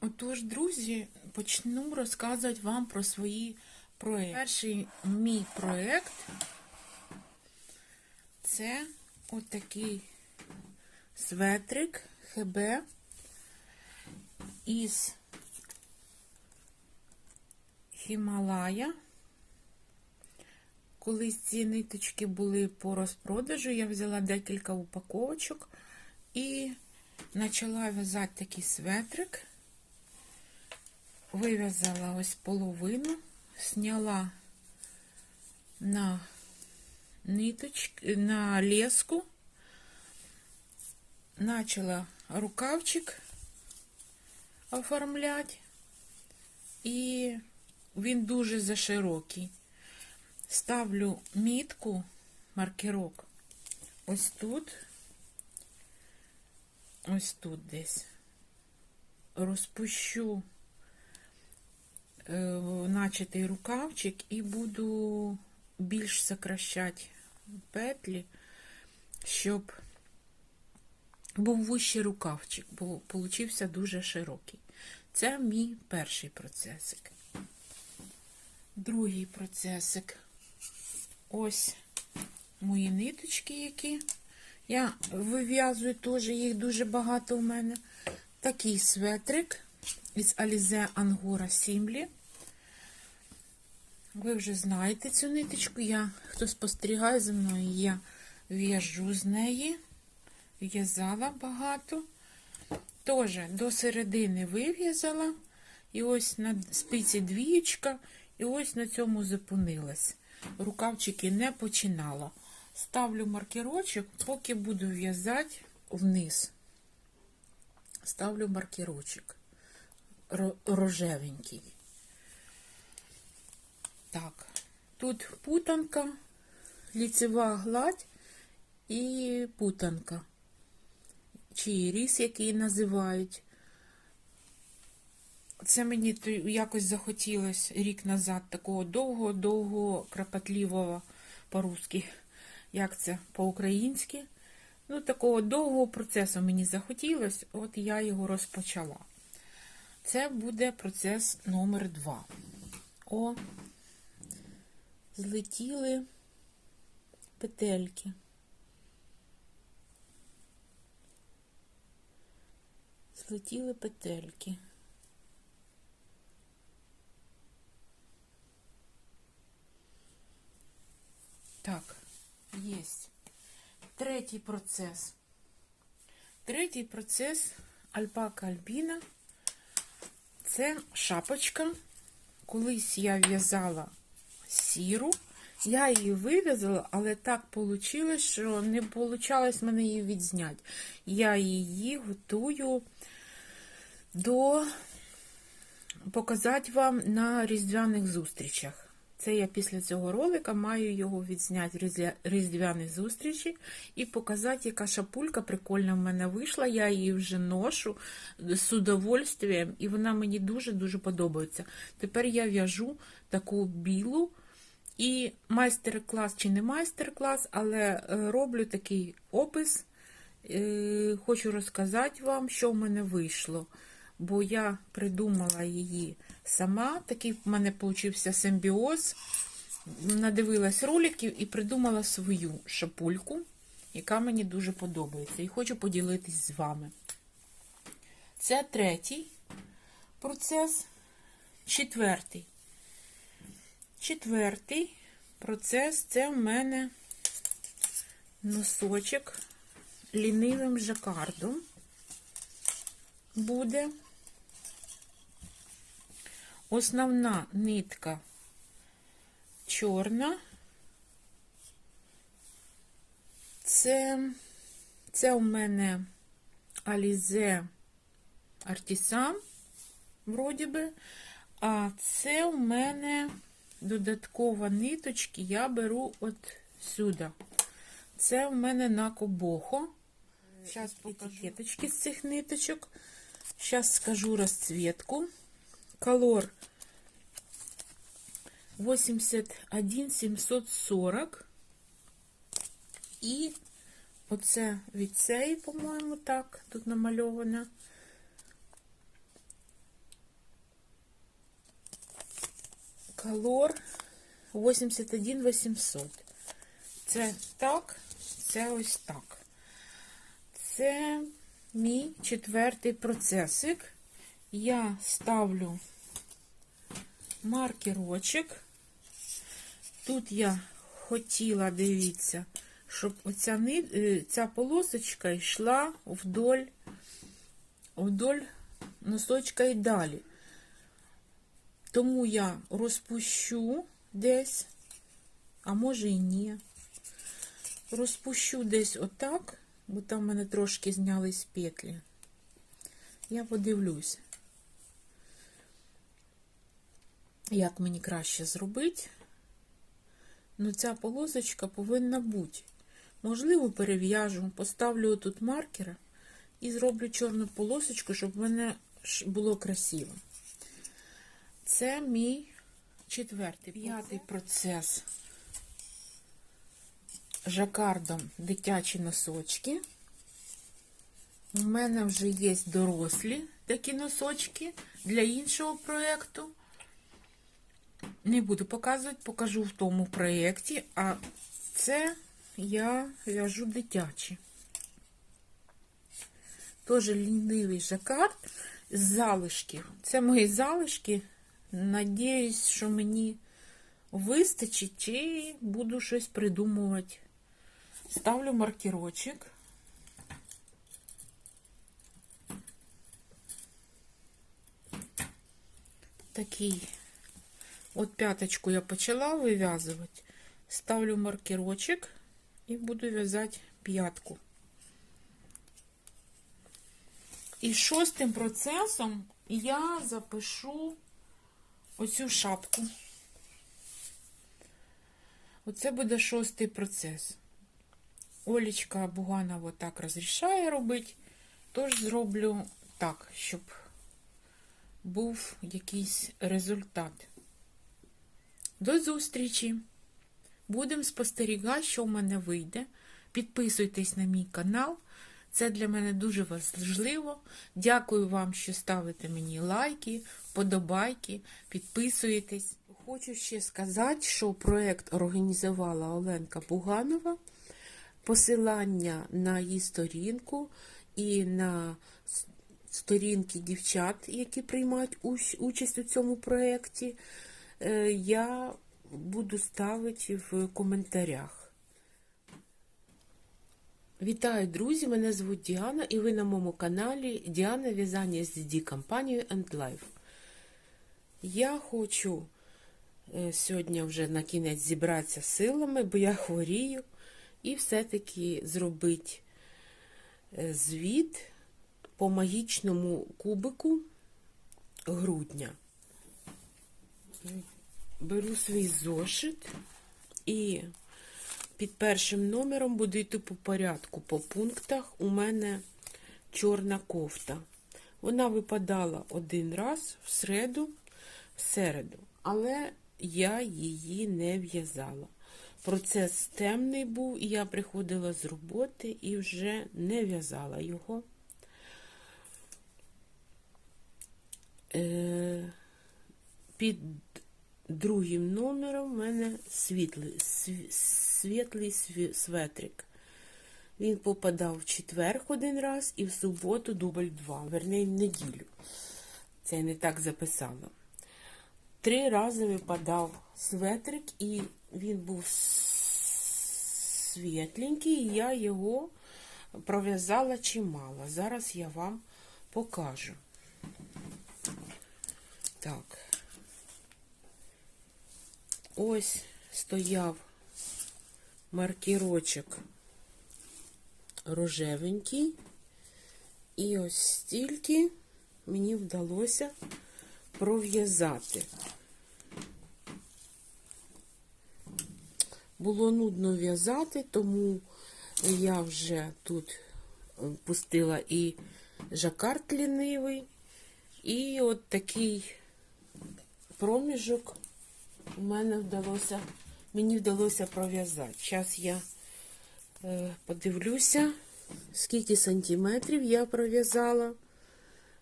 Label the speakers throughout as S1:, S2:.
S1: Отож, друзі, почну розказувати вам про свої проекти. Перший мій проект це отакий светрик ХБ із Хімалая. Колись ці ниточки були по розпродажу, я взяла декілька упаковочок і почала в'язати такий светрик. Вив'язала ось половину, зняла на ниточки, на леску, начала рукавчик оформляти, і він дуже заширокий. Ставлю мітку, маркерок ось тут, ось тут десь. Розпущу начатий рукавчик і буду більш сокращати петлі, щоб був вищий рукавчик, бо получився дуже широкий. Це мій перший процесик. Другий процесик. Ось мої ниточки, які я вив'язую, теж їх дуже багато у мене. Такий светрик із Alize Angora Simli. Ви вже знаєте цю ниточку. Я, хто спостерігає за мною, я в'яжу з неї. В'язала багато. Теж до середини вив'язала. І ось на спиці двієчка, і ось на цьому зупинилась. Рукавчики не починала. Ставлю маркерочок, поки буду в'язати вниз. Ставлю маркерочок рожевенький. Так, тут путанка, ліцева гладь і путанка. Чи ріс, який називають. Це мені якось захотілося рік назад такого довго-довго кропотливого по-русски, як це по-українськи. Ну, такого довгого процесу мені захотілося, от я його розпочала. Це буде процес номер два. О, злетіли петельки. Злетіли петельки. Так, єсть. Третій процес. Третій процес альпака альбіна. Це шапочка. Колись я в'язала сіру. Я її вив'язала, але так вийшло, що не вийшло мене її відзняти. Я її готую до показати вам на різдвяних зустрічах. Це я після цього ролика маю його відзняти різдвяні зустрічі і показати, яка шапулька прикольна в мене вийшла. Я її вже ношу з удовольствием, і вона мені дуже-дуже подобається. Тепер я в'яжу таку білу і майстер-клас чи не майстер-клас, але е, роблю такий опис. Е, хочу розказати вам, що в мене вийшло. Бо я придумала її сама. Такий в мене получився симбіоз. Надивилась роликів і придумала свою шапульку, яка мені дуже подобається. І хочу поділитись з вами. Це третій процес, четвертий. Четвертий процес це в мене носочок лінивим жакардом буде. Основна нитка чорна. Це, це у мене Alize Artisan, вроді би, а це у мене додаткова ниточки я беру от сюди. Це у мене на кобохо. Зараз етикеточки з цих ниточок. Зараз скажу розцветку. Колор 81 740. І оце від цієї, по-моєму, так, тут намальовано. Color 81 800. Це так, це ось так. Це мій четвертий процесик. Я ставлю маркерочок. Тут я хотіла, дивіться, щоб оця е, ця полосочка йшла вдоль, вдоль носочка і далі. Тому я розпущу десь, а може і ні. Розпущу десь отак, бо там в мене трошки знялись петлі. Я подивлюсь, як мені краще зробити. Ну, ця полосочка повинна бути. Можливо, перев'яжу, поставлю тут маркера і зроблю чорну полосочку, щоб в мене було красиво. Це мій четвертий, п'ятий процес. Жакардом дитячі носочки. У мене вже є дорослі такі носочки для іншого проєкту. Не буду показувати, покажу в тому проєкті, а це я в'яжу дитячі. Теж лінивий жакард з залишків. Це мої залишки. Надіюсь, що мені вистачить і буду щось придумувати. Ставлю маркерочок. Такий. От п'яточку я почала вив'язувати. Ставлю маркерочок і буду в'язати п'ятку. І шостим процесом я запишу оцю шапку. Оце буде шостий процес. Олічка Буганова так розрішає робити, тож зроблю так, щоб був якийсь результат. До зустрічі! Будемо спостерігати, що в мене вийде. Підписуйтесь на мій канал. Це для мене дуже важливо. Дякую вам, що ставите мені лайки, вподобайки, підписуєтесь. Хочу ще сказати, що проєкт організувала Оленка Буганова. Посилання на її сторінку і на сторінки дівчат, які приймають участь у цьому проєкті, я буду ставити в коментарях. Вітаю, друзі! Мене звуть Діана, і ви на моєму каналі Діана В'язання з DD компанією And Life. Я хочу сьогодні вже на кінець зібратися силами, бо я хворію, і все-таки зробити звіт по магічному кубику грудня. Беру свій зошит і під першим номером буду йти по порядку, по пунктах. У мене чорна кофта. Вона випадала один раз в середу, в середу, але я її не в'язала. Процес темний був, і я приходила з роботи і вже не в'язала його. Е, під другим номером в мене світлий, світлий светрик. Він попадав в четвер один раз і в суботу дубль два, вернее, в неділю. Це я не так записала. Три рази випадав светрик, і він був світленький, і я його пров'язала чимало. Зараз я вам покажу. Так. Ось стояв маркірочок рожевенький, і ось стільки мені вдалося пров'язати. Було нудно в'язати, тому я вже тут пустила і жакард лінивий, і от такий проміжок у мене вдалося, мені вдалося пров'язати. Зараз я е, подивлюся, скільки сантиметрів я пров'язала.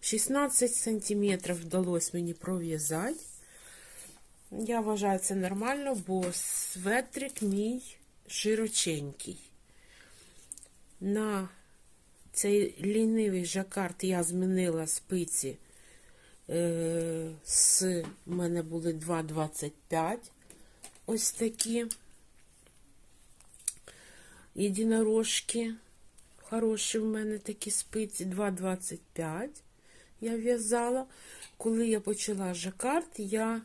S1: 16 сантиметрів вдалося мені пров'язати. Я вважаю це нормально, бо светрик мій широченький. На цей лінивий жакард я змінила спиці. Е, з у мене були 2,25. Ось такі єдинорожки. Хороші в мене такі спиці 2,25 я в'язала. Коли я почала жакард, я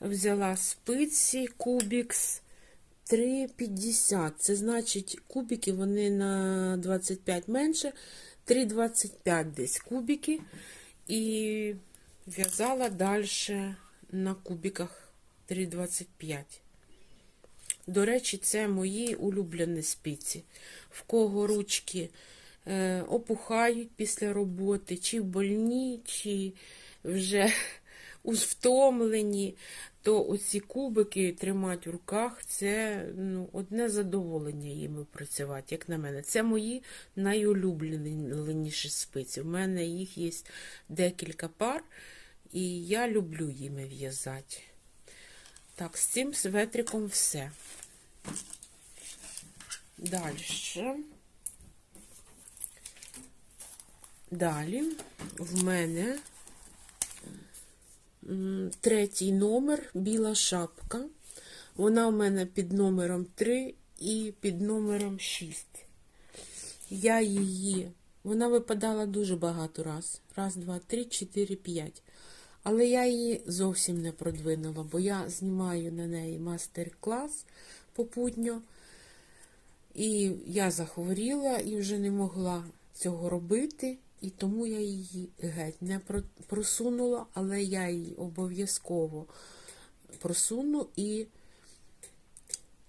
S1: взяла спиці Кубікс 3,50. Це значить, кубики вони на 25 менше, 3,25 десь кубики. І в'язала далі на кубиках 3,25. До речі, це мої улюблені спиці. В кого ручки е, опухають після роботи, чи больні, чи вже втомлені, то оці кубики тримати в руках це ну, одне задоволення їми працювати, як на мене. Це мої найулюбленіші спиці. У мене їх є декілька пар, і я люблю їми в'язати. Так, з цим светриком все. Далі. Далі в мене третій номер біла шапка. Вона у мене під номером 3 і під номером 6. Я її, вона випадала дуже багато раз. Раз, два, три, чотири, п'ять. Але я її зовсім не продвинула, бо я знімаю на неї мастер-клас попутньо. І я захворіла і вже не могла цього робити, і тому я її геть не просунула, але я її обов'язково просуну і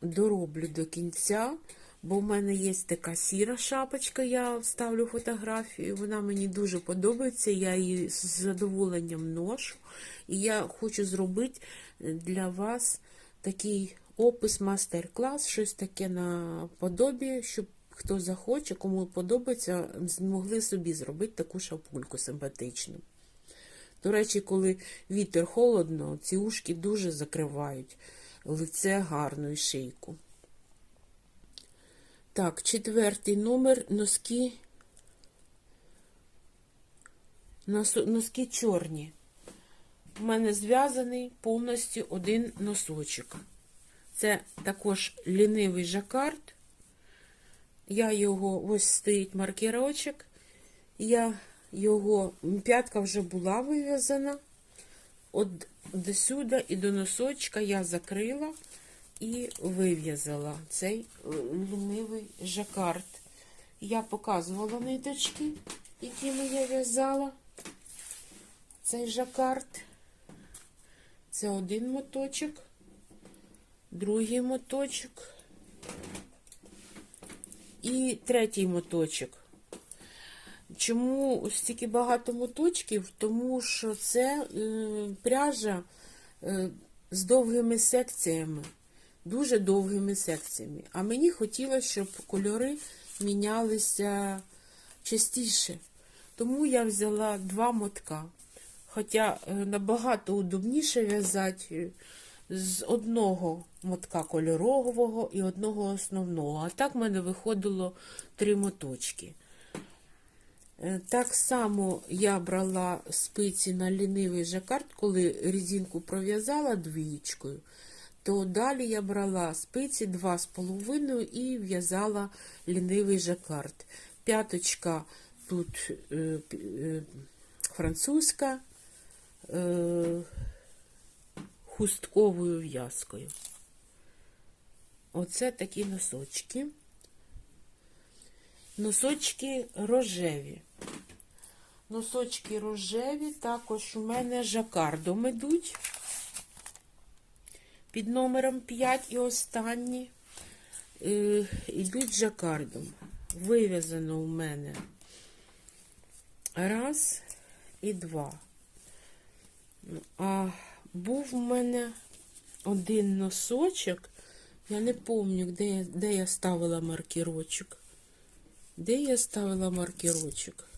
S1: дороблю до кінця, бо в мене є така сіра шапочка, я вставлю фотографію, вона мені дуже подобається, я її з задоволенням ношу. І я хочу зробити для вас такий опис, мастер-клас, щось таке на подобі, щоб хто захоче, кому подобається, змогли собі зробити таку шапульку симпатичну. До речі, коли вітер холодно, ці ушки дуже закривають лице гарну і шийку. Так, четвертий номер носки. Носки чорні. У мене зв'язаний повністю один носочок. Це також лінивий жакард. Я його, ось стоїть маркерочок. Я його, п'ятка вже була вив'язана. От до сюди і до носочка я закрила і вив'язала цей е, лінивий жакард. Я показувала ниточки, якими я в'язала цей жакард. Це один моточок, другий моточок і третій моточок. Чому стільки багато моточків? Тому що це е, пряжа е, з довгими секціями, дуже довгими секціями. А мені хотілося, щоб кольори мінялися частіше. Тому я взяла два мотка. Хоча е, набагато удобніше в'язати е, з одного мотка кольорового і одного основного. А так в мене виходило три моточки. Е, Так само я брала спиці на лінивий жакард, коли резинку пров'язала двічкою, то далі я брала спиці 2,5 і в'язала лінивий жакард. П'яточка тут е, е, французька е, хустковою в'язкою. Оце такі носочки. Носочки рожеві. Носочки рожеві, також у мене жакардом ідуть. Під номером 5 і останні е, йдуть жакардом. Вив'язано у мене раз і два. А був у мене один носочок. Я не пам'ятаю, де, я- де я ставила маркерочок. Де я ставила маркерочок?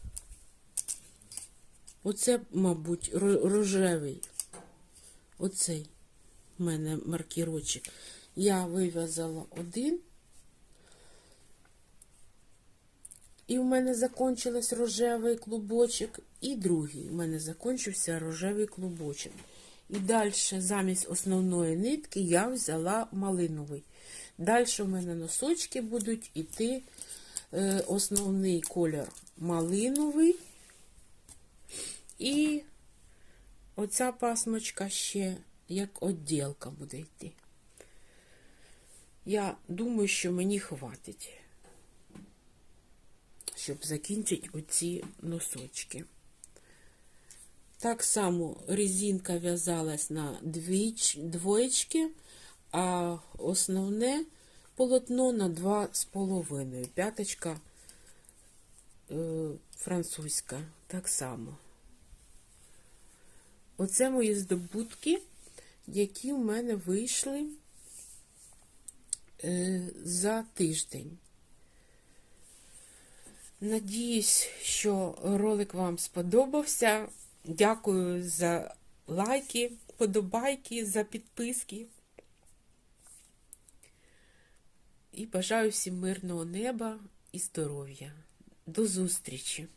S1: Оце, мабуть, рожевий. Оцей. В мене маркірочок. Я вив'язала один. І в мене закінчилось рожевий клубочок, і другий. У мене закінчився рожевий клубочок. І далі, замість основної нитки, я взяла малиновий. Далі у мене носочки будуть іти е, основний колір малиновий. І оця пасмочка ще як відділка буде йти. Я думаю, що мені хватить щоб закінчити оці носочки. Так само резинка в'язалась на двіч, двоєчки, а основне полотно на два з половиною. П'яточка е, французька. Так само. Оце мої здобутки, які в мене вийшли е, за тиждень. Надіюсь, що ролик вам сподобався. Дякую за лайки, подобайки, за підписки. І бажаю всім мирного неба і здоров'я. До зустрічі!